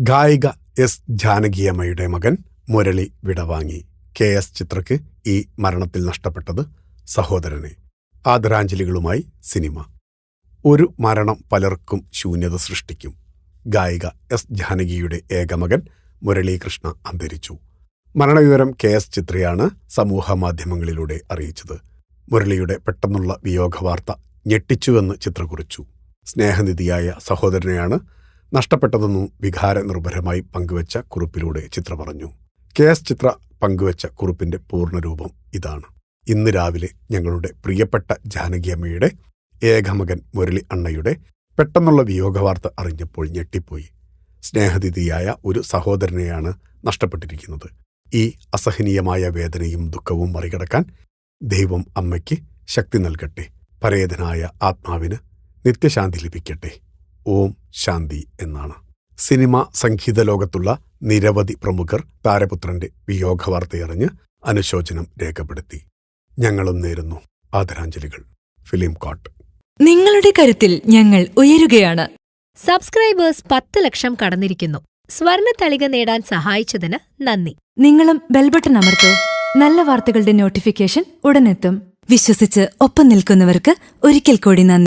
ഗായിക എസ് ജാനകിയമ്മയുടെ മകൻ മുരളി വിടവാങ്ങി. കെ എസ് ചിത്രയ്ക്ക് ഈ മരണത്തിൽ നഷ്ടപ്പെട്ടത് സഹോദരനെ. ആദരാഞ്ജലികളുമായി സിനിമ. ഒരു മരണം പലർക്കും ശൂന്യത സൃഷ്ടിക്കും. ഗായിക എസ് ജാനകിയുടെ ഏകമകൻ മുരളീകൃഷ്ണ അന്തരിച്ചു. മരണവിവരം കെ എസ് ചിത്രയാണ് സമൂഹ മാധ്യമങ്ങളിലൂടെ അറിയിച്ചത്. മുരളിയുടെ പെട്ടെന്നുള്ള വിയോഗവാർത്ത ഞെട്ടിച്ചുവെന്ന് ചിത്ര കുറിച്ചു സ്നേഹനിധിയായ സഹോദരനെയാണ് നഷ്ടപ്പെട്ടതെന്നും വികാരനിർഭരമായി പങ്കുവച്ച കുറിപ്പിലൂടെ ചിത്ര പറഞ്ഞു. കെ എസ് ചിത്ര പങ്കുവച്ച കുറിപ്പിന്റെ പൂർണരൂപം ഇതാണ്. ഇന്ന് രാവിലെ ഞങ്ങളുടെ പ്രിയപ്പെട്ട ജാനകിയമ്മയുടെ ഏകമകൻ മുരളി അണ്ണയുടെ പെട്ടെന്നുള്ള വിയോഗവാർത്ത അറിഞ്ഞപ്പോൾ ഞെട്ടിപ്പോയി. സ്നേഹതിഥിയായ ഒരു സഹോദരനെയാണ് നഷ്ടപ്പെട്ടിരിക്കുന്നത്. ഈ അസഹനീയമായ വേദനയും ദുഃഖവും മറികടക്കാൻ ദൈവം അമ്മയ്ക്ക് ശക്തി നൽകട്ടെ. പരേതനായ ആത്മാവിന് നിത്യശാന്തി ലഭിക്കട്ടെ. ഓം ശാന്തി എന്നാണ്. സിനിമ സംഗീത ലോകത്തുള്ള നിരവധി പ്രമുഖർ താരപുത്രന്റെ വിയോഗ വാർത്തയറിഞ്ഞ് അനുശോചനം രേഖപ്പെടുത്തി. ഞങ്ങളും നേരുന്നു. ആദരാഞ്ജലികൾ. ഫിലിം കോട്ട്. നിങ്ങളുടെ കരുത്തിൽ ഞങ്ങൾ ഉയരുകയാണ്. സബ്സ്ക്രൈബേഴ്സ് പത്ത് ലക്ഷം കടന്നിരിക്കുന്നു. സ്വർണ തളിക നേടാൻ സഹായിച്ചതിന് നന്ദി. നിങ്ങളും ബെൽബട്ടൺ അമർത്തോ. നല്ല വാർത്തകളുടെ നോട്ടിഫിക്കേഷൻ ഉടനെത്തും. വിശ്വസിച്ച് ഒപ്പം നിൽക്കുന്നവർക്ക് ഒരിക്കൽ കൂടി നന്ദി.